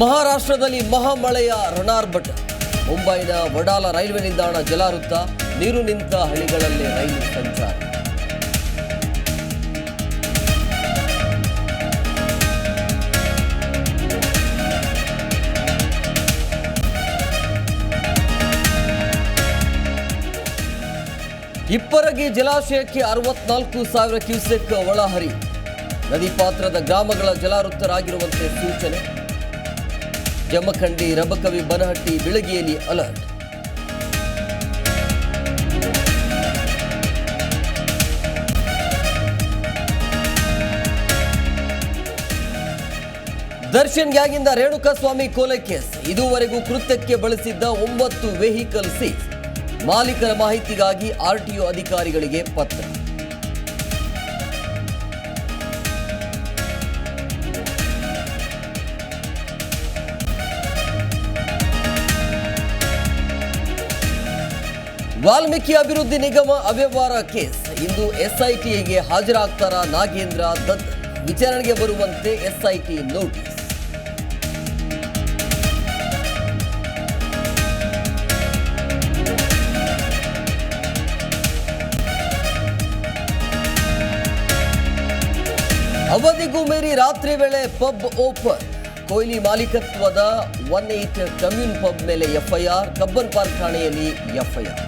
ಮಹಾರಾಷ್ಟ್ರದಲ್ಲಿ ಮಹಾಮಳೆಯ ರಣಾರ್ಭಟ. ಮುಂಬೈನ ವಡಾಲ ರೈಲ್ವೆ ನಿಲ್ದಾಣ ಜಲಾವೃತ್ತ ನೀರು ನಿಂತ ಹಳ್ಳಿಗಳಲ್ಲಿ ರೈಲು ಸಂಚಾರ. ಇಪ್ಪರಗಿ ಜಲಾಶಯಕ್ಕೆ ಅರವತ್ನಾಲ್ಕು ಸಾವಿರ ಕ್ಯೂಸೆಕ್ ಒಳಹರಿ. ನದಿ ಪಾತ್ರದ ಗ್ರಾಮಗಳ ಜಲಾವೃತ್ತರಾಗಿರುವಂತೆ ಸೂಚನೆ. ಜಮಖಂಡಿ ರಬಕವಿ ಬನಹಟ್ಟಿ ಬಿಳಗಿಯಲ್ಲಿ ಅಲರ್ಟ್. ದರ್ಶನ್ ಗ್ಯಾಂಗಿಂದ ರೇಣುಕಾಸ್ವಾಮಿ ಕೊಲೆ ಕೇಸ್. ಇದುವರೆಗೂ ಕೃತ್ಯಕ್ಕೆ ಬಳಸಿದ್ದ ಒಂಬತ್ತು ವೆಹಿಕಲ್ ಸೀಸ್ ಮಾಲೀಕರ ಮಾಹಿತಿಗಾಗಿ ಆರ್ಟಿಒ ಅಧಿಕಾರಿಗಳಿಗೆ ಪತ್ರ. ವಾಲ್ಮೀಕಿ ಅಭಿವೃದ್ಧಿ ನಿಗಮ ಅವ್ಯವಹಾರ ಕೇಸ್. ಇಂದು ಎಸ್ಐಟಿಗೆ ಹಾಜರಾಗ್ತಾರ ನಾಗೇಂದ್ರ ದತ್. ವಿಚಾರಣೆಗೆ ಬರುವಂತೆ ಎಸ್ಐಟಿ ನೋಟಿಸ್. ಅವಧಿಗೂ ಮೀರಿ ರಾತ್ರಿ ವೇಳೆ ಪಬ್ ಓಪನ್. ಕೊಹ್ಲಿ ಮಾಲೀಕತ್ವದ ಒನ್ ಏಟ್ ಕಮ್ಯೂನ್ ಪಬ್ ಮೇಲೆ ಎಫ್ಐಆರ್ ಕಬ್ಬನ್ ಪಾರ್ಕ್ ಠಾಣೆಯಲ್ಲಿ ಎಫ್ಐಆರ್.